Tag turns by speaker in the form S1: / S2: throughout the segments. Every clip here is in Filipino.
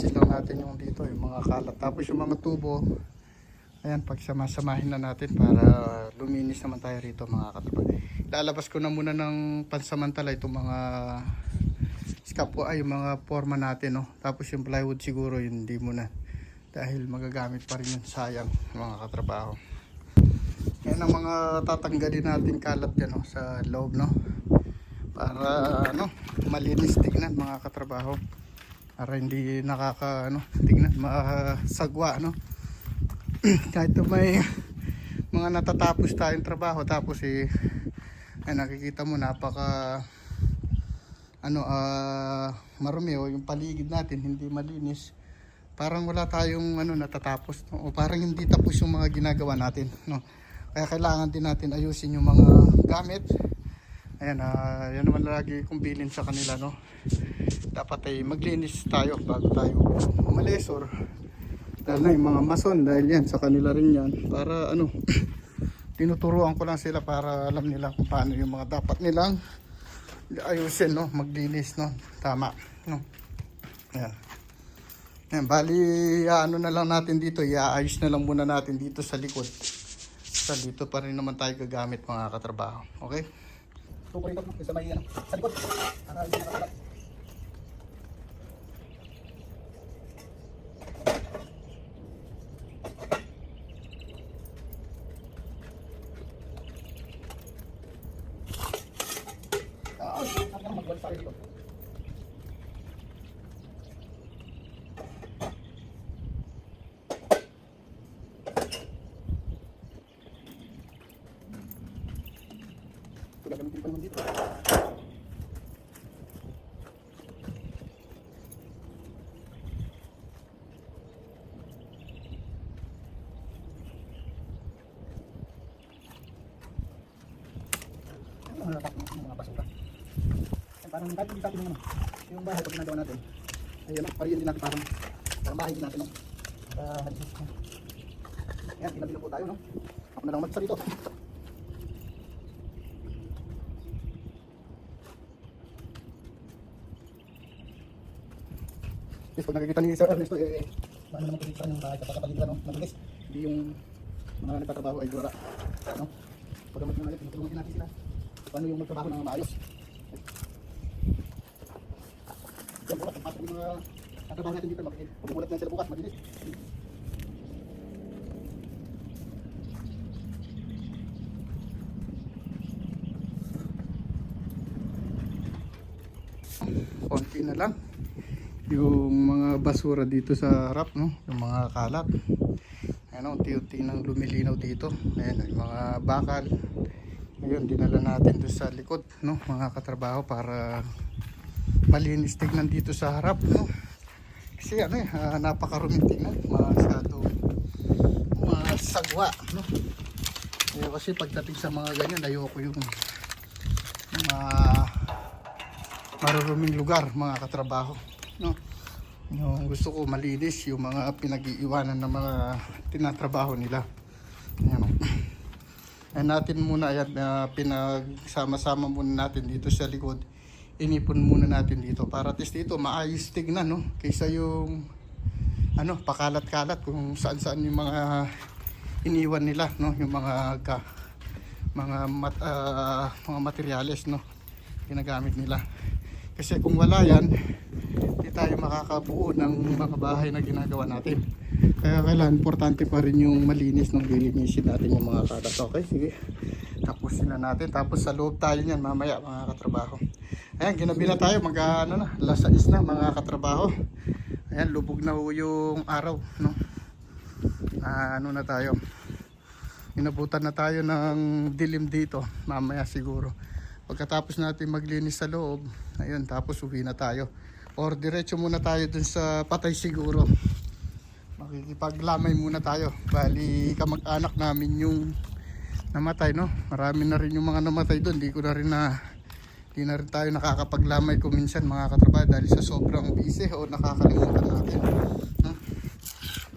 S1: Ayan, linisin lang natin yung dito, yung mga kalat. Tapos yung mga tubo, ayan, pagsamasamahin na natin para luminis naman tayo rito mga katrabaho. Lalabas ko na muna ng pansamantala itong mga scap ay yung mga forma natin, no? Tapos yung plywood siguro, yun hindi muna. Dahil magagamit pa rin yun, sayang mga katrabaho. Yan ang mga tatanggalin natin kalat dyan, no? Sa loob, no? Para, ano, malinis tignan mga katrabaho para hindi nakaka ano tingnan masagwa no kahit may mga natatapos tayong trabaho tapos eh ay nakikita mo napaka ano ah marumi o yung paligid natin hindi malinis. Parang wala tayong ano natatapos no? o parang hindi tapos yung mga ginagawa natin no? Kaya kailangan din natin ayusin yung mga gamit ayan ah yan naman lagi kong bilin sa kanila no? Dapat ay maglinis tayo bago tayo umalis or dahil na yung mga mason dahil yan sa kanila rin yan. Para ano tinuturuan ko lang sila para alam nila kung paano yung mga dapat nilang ayusin no? Maglinis no? Tama no? Yan yan bali ano na lang natin dito iaayos na lang muna natin dito sa likod. Sa dito pa rin naman tayo gagamit mga katrabaho okay
S2: Tukurin ko sa may ano, sa likod. Para hindi nakakalat. Ah, sabi naman magwala sa akin dito. Ito gagamitin pa naman dito. Ano mga basura? Parang kahit hindi natin ano, yung bahay pag ginagawa natin. Ay ano, pariyan din natin parang parang bahay din natin. No? Uh, yan, tinabi na po tayo. No? Ako na lang magsa dito. Yes, pag nakikita ni Sir Ernesto, eh, paano naman kasi yung bahay kapag kapalitan, no? Mabilis. Hindi yung mga nagtatrabaho ay wala. No? Pag naman natin, tinutulungan din natin sila. Paano yung magtrabaho ng maayos. Yan, bukas, ang pasok yung mga katrabaho natin dito, bakit? Magugulat na sila bukas, mabilis.
S1: konti na lang yung mga basura dito sa harap no? Yung mga kalat. Ano unti-unti nang lumilinaw dito. Ayan yung mga bakal. Ngayon dinala natin doon sa likod no? Mga katrabaho para malinis tignan dito sa harap no? Kasi ano eh uh, napakaruming tignan. Masyado masagwa no? Eh, kasi pagdating sa mga ganyan ayoko yung mga maruruming lugar mga katrabaho yung gusto ko malinis yung mga pinag-iiwanan ng mga tinatrabaho nila. Ayan. Ayan natin muna ayan na pinagsama-sama muna natin dito sa likod. Inipon muna natin dito para at least dito maayos tignan no? Kaysa yung ano pakalat-kalat kung saan-saan yung mga iniwan nila no? Yung mga ka, mga mat, ah, mga materyales no? Ginagamit nila kasi kung wala yan, hindi tayo makakabuo ng mga bahay na ginagawa natin. Kaya kailangan importante pa rin yung malinis nung lilinisin natin yung mga kalat. Okay, sige. Tapos sila natin. Tapos sa loob tayo niyan mamaya mga katrabaho. Ayan, ginabi na tayo. Mag ano na, is na mga katrabaho. Ayan, lubog na ho yung araw. No? Ah, ano na tayo. Inabutan na tayo ng dilim dito. Mamaya siguro. Pagkatapos natin maglinis sa loob, ayun, tapos uwi na tayo. Or diretso muna tayo dun sa patay siguro. Makikipaglamay muna tayo. Bali, kamag-anak namin yung namatay, no? Marami na rin yung mga namatay doon. Di ko na rin na di na rin tayo nakakapaglamay ko minsan mga katrabaho dahil sa sobrang busy o nakakalimutan natin. No?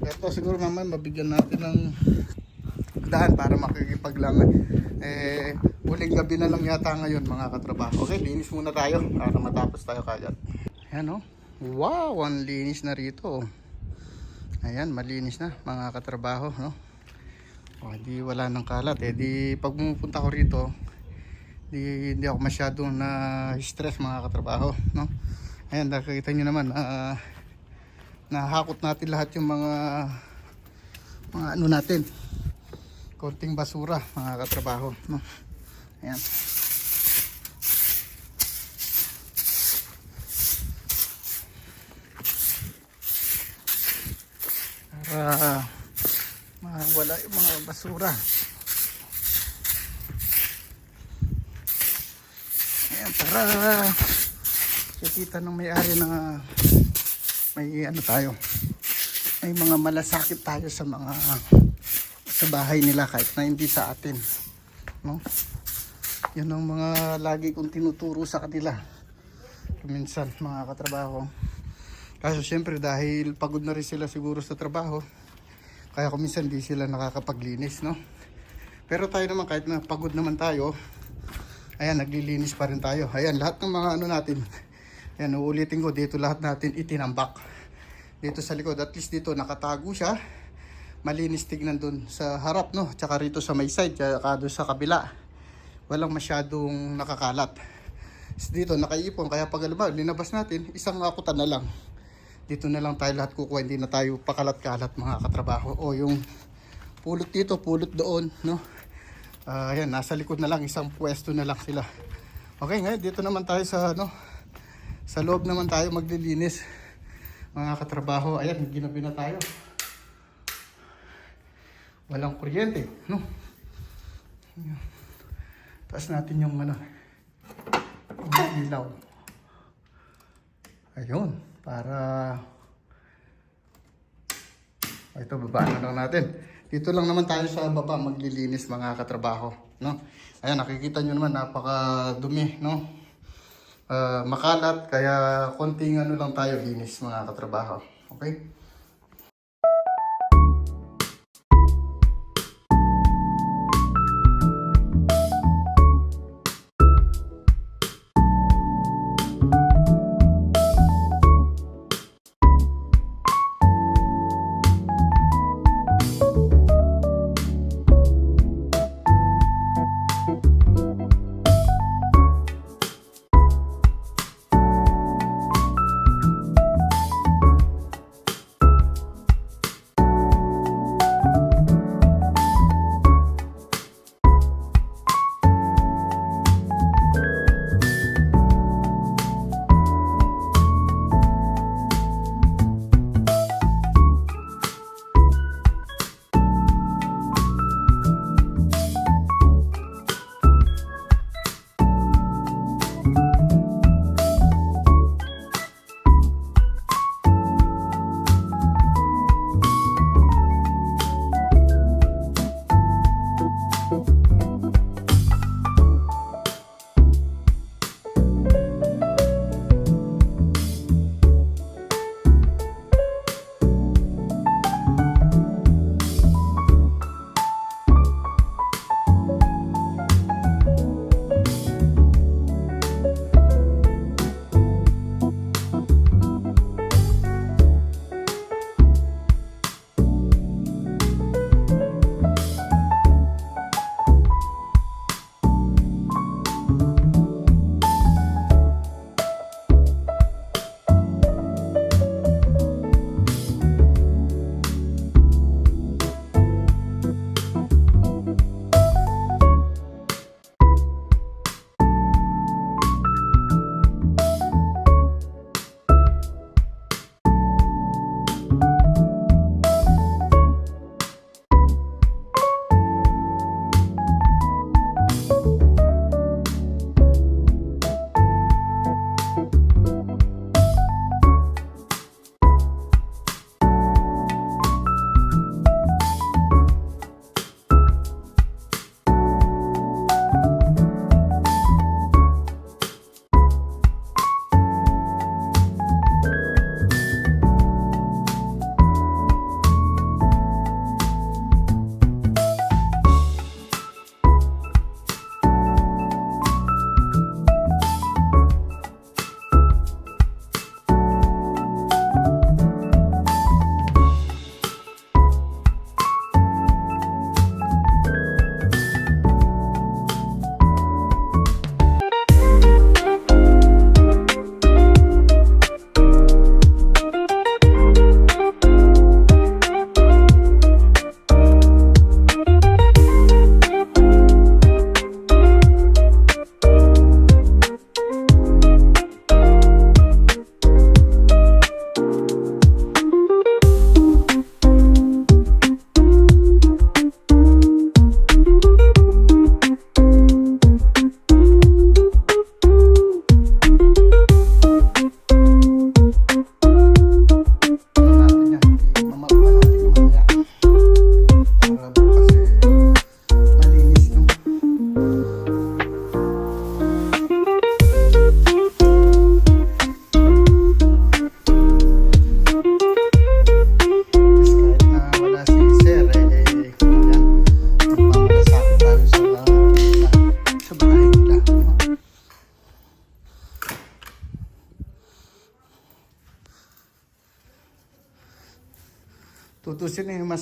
S1: Ito siguro mamaya mabigyan natin ng daan para makikipaglamay. Eh, huling gabi na lang yata ngayon mga katrabaho. Okay, linis muna tayo para matapos tayo kagad. Ayan o, Wow, ang linis na rito. Ayan, malinis na mga katrabaho, no? O, di wala nang kalat. Eh, di pag pumupunta ko rito, di, hindi ako masyadong na stress mga katrabaho, no? Ayan, nakikita nyo naman, ah, nahakot natin lahat yung mga mga ano natin konting basura mga katrabaho no? ayan. Para mawala yung mga basura. Ayan para kita ng may-ari na may ano tayo. May mga malasakit tayo sa mga sa bahay nila kahit na hindi sa atin no? Yun ang mga lagi kong tinuturo sa kanila. Minsan mga katrabaho. Kaso syempre dahil pagod na rin sila siguro sa trabaho kaya kung minsan di sila nakakapaglinis no? Pero tayo naman kahit na pagod naman tayo ayan naglilinis pa rin tayo. Ayan lahat ng mga ano natin ayan uulitin ko dito lahat natin itinambak. Dito sa likod. At least dito nakatago siya. Malinis tignan dun sa harap, no? Tsaka rito sa may side, tsaka doon sa kabila. Walang masyadong nakakalat. Dito nakaipon, kaya pag alam linabas natin, isang akutan na lang. Dito na lang tayo lahat kukuha, hindi na tayo pakalat-kalat mga katrabaho. O yung pulot dito, pulot doon, no? Ah, ayan, nasa likod na lang, isang pwesto na lang sila. Okay, ngayon dito naman tayo sa, ano, sa loob naman tayo maglilinis mga katrabaho, ayan, ginabi na tayo. Walang kuryente, no? Taas natin yung ano, yung ilaw. Ayun, para O, ito, baba na lang natin. Dito lang naman tayo sa baba maglilinis mga katrabaho, no? Ayan, nakikita nyo naman, napakadumi, no? Ah, makalat, kaya konting ano lang tayo linis mga katrabaho. Okay?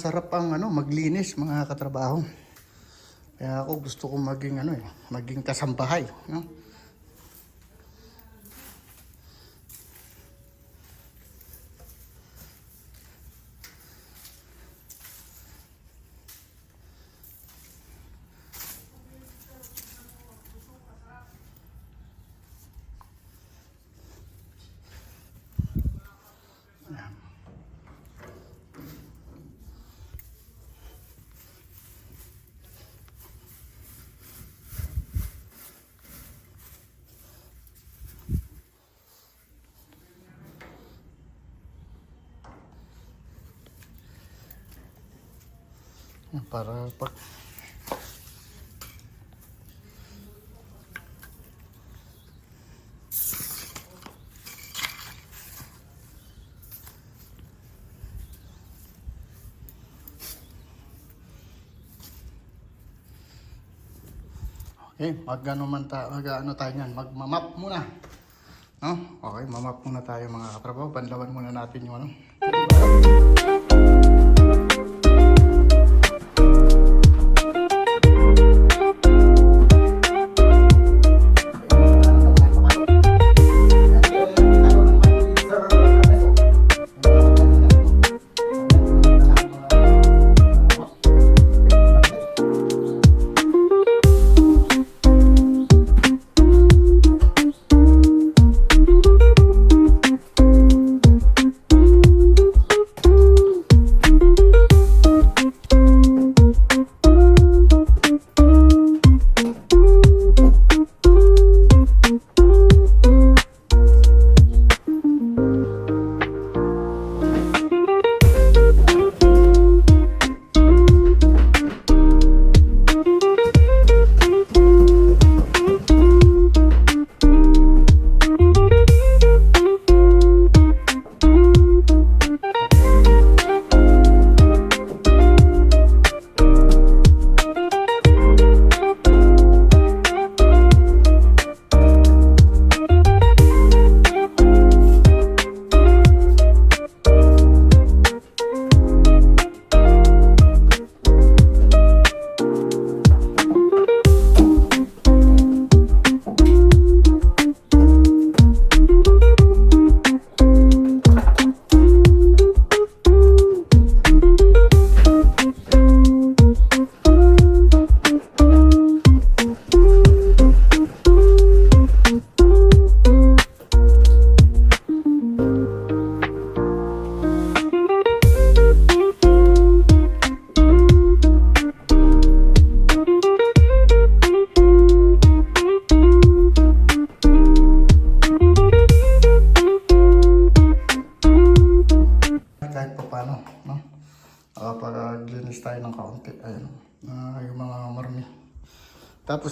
S1: Masarap ang ano, maglinis mga katrabaho. Kaya ako gusto ko maging ano eh, maging kasambahay, no? Para pag Okay, mag ano man ta, mag ano tayo niyan, magmamap muna. No? Okay, mamap muna tayo mga katrabaho. Banlawan muna natin yung ano.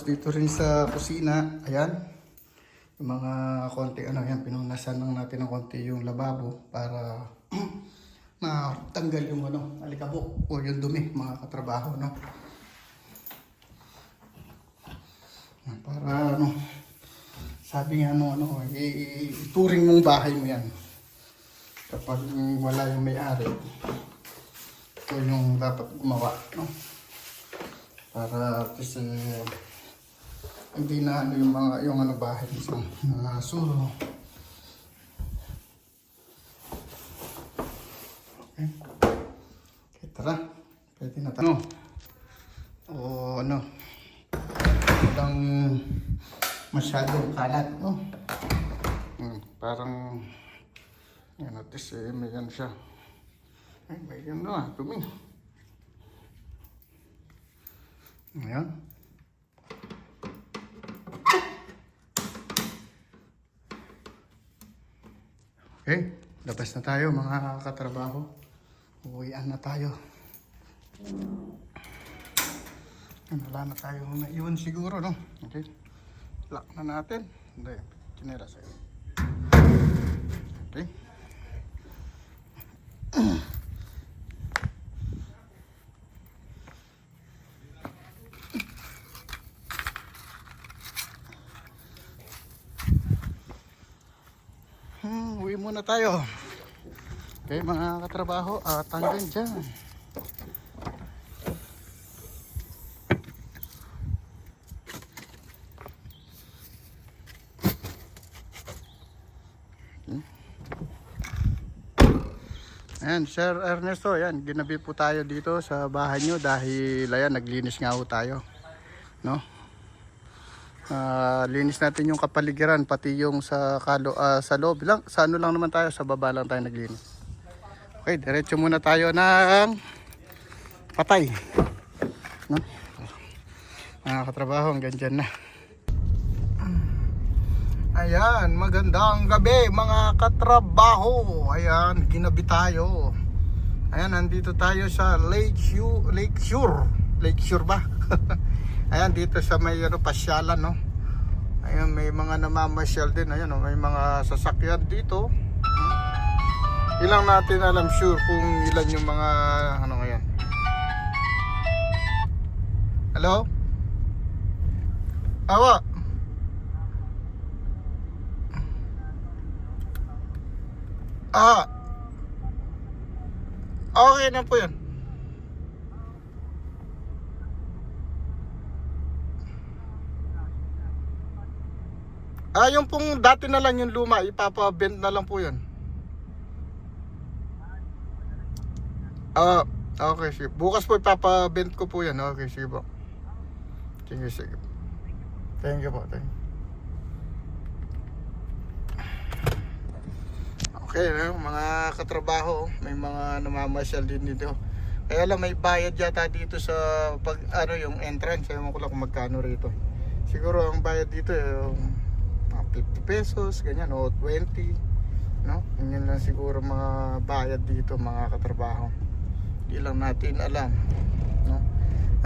S1: Dito rin sa kusina, ayan, yung mga konti, ano yan, pinunasan lang natin ng konti yung lababo para matanggal yung ano, alikabok o yung dumi, mga katrabaho, no? Para ano, sabi nga ano, ano, ituring mong bahay mo yan kapag wala yung may-ari, ito yung dapat gumawa, no? Para kasi hindi na ano yung mga yung ano bahay sa mga suro. Okay. okay. Tara, pwede na tayo. O ano, walang masyadong kalat, no? Hmm, parang yan at least eh, may yan siya. Ay, may yan na, dumi. Ayan. Okay, labas na tayo mga katrabaho. Uwian na tayo. Yan, Wala na tayo naiwan siguro, no? Okay. Lock na natin. Hindi, kinera sa'yo. Okay. Hmm, uwi muna tayo. Okay mga katrabaho, at hanggang dyan. Ayan, Sir Ernesto, ayan, ginabi po tayo dito sa bahay nyo dahil ayan, naglinis nga po tayo. No? Ah, linis natin yung kapaligiran pati yung sa kalo ah, sa loob lang sa ano lang naman tayo sa baba lang tayo naglinis. Okay, diretso muna tayo ng patay. No? Mga katrabaho, hanggang dyan na. Ayan, magandang gabi mga katrabaho. Ayan, ginabi tayo. Ayan, nandito tayo sa Lake Shore. Lake Shore. Lake Shore ba? Ayan, dito sa may ano, pasyalan, no? Ayan, may mga namamasyal din. Ayan, oh, may mga sasakyan dito. Hmm. Ilang natin alam sure kung ilan yung mga ano ngayon. Hello? Awa. Ah. Okay na po yan. Ah, yung pong dati na lang yung luma, ipapa-bend na lang po yun. Ah, okay, sige. Bukas po ipapa-bend ko po yan. Okay, sige po. Sige, sige. Thank you po, thank you. Okay, no? mga katrabaho, may mga namamasyal din dito. Kaya lang may bayad yata dito sa pag ano yung entrance, ewan ko lang kung magkano rito. Siguro ang bayad dito mga 50 pesos, ganyan o 20, no? Ganyan lang siguro mga bayad dito mga katrabaho. Hindi lang natin alam, no?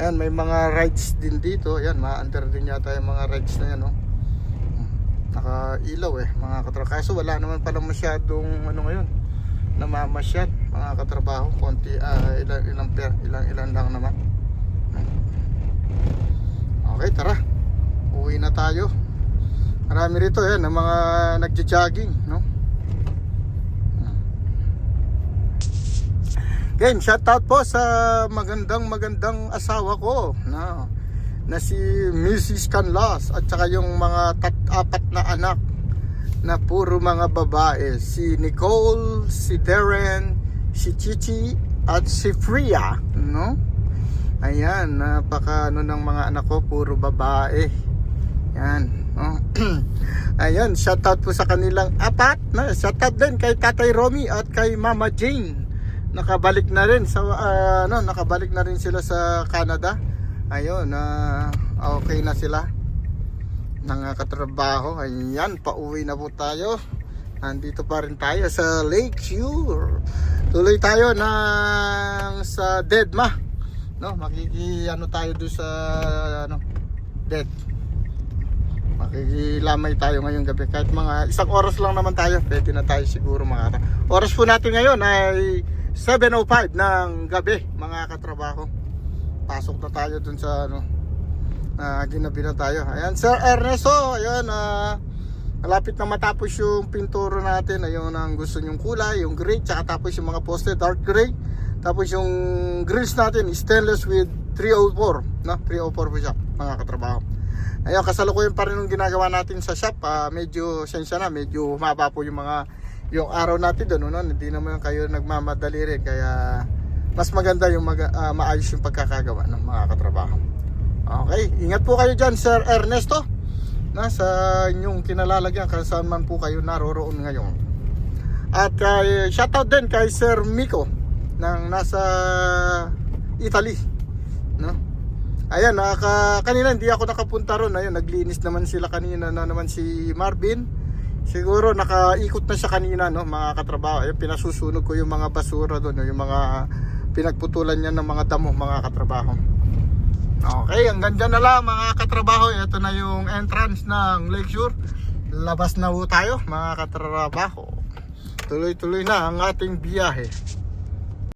S1: Ayan, may mga rides din dito. Ayan, ma-under din yata yung mga rides na yan, no? Nakailaw eh, mga katrabaho. Kaso wala naman pala masyadong ano ngayon, namamasyal, mga katrabaho. Konti, ah, ilan, ilang per, ilang, ilan lang naman. Okay, tara. Uwi na tayo. Marami rito yan, ang mga nagja-jogging, no? Again, shout out po sa magandang magandang asawa ko na na si Mrs. Canlas at saka yung mga tat apat na anak na puro mga babae si Nicole, si Darren, si Chichi at si Freya no? Ayan, napaka ano ng mga anak ko puro babae. Yan, no? Ayan, shout out po sa kanilang apat na shout out din kay Tatay Romy at kay Mama Jane. Nakabalik na rin sa ah, ano nakabalik na rin sila sa Canada. Ayun na okay na sila nangatrabaho ayan pauwi na po tayo. Nandito pa rin tayo sa Lake Shore. Tuloy tayo ng sa Deadma no makiki ano tayo do sa ano Dead makikilamay tayo ngayong gabi. Kahit mga isang oras lang naman tayo pwede na tayo siguro makata oras po natin ngayon ay 7.05 ng gabi mga katrabaho. Pasok na tayo dun sa ano na ginabi na tayo. Ayan Sir Ernesto ayan ah malapit na matapos yung pinturo natin. Ayun ang gusto nyong kulay yung gray tsaka tapos yung mga poste dark gray. Tapos yung grills natin stainless with 304 no? 304 po siya mga katrabaho ayun kasalukuyan pa rin yung ginagawa natin sa shop. Ah, medyo sensya na medyo humaba po yung mga yung araw natin doon no? hindi naman kayo nagmamadali rin. Kaya mas maganda yung mag, ah, maayos yung pagkakagawa ng mga katrabaho. Okay ingat po kayo dyan Sir Ernesto nasa inyong kinalalagyan kung saan man po kayo naroroon ngayon. At kay shoutout din kay Sir Miko ng nasa Italy ayan naka, kanina hindi ako nakapunta ron. Ayun naglinis naman sila kanina na naman si Marvin. Siguro nakaikot na siya kanina no mga katrabaho. Ayun pinasusunog ko yung mga basura doon yung mga pinagputulan niya ng mga damo mga katrabaho. Okay hanggang dyan na lang mga katrabaho. Ito na yung entrance ng Lakeshore labas na tayo mga katrabaho. Tuloy tuloy na ang ating biyahe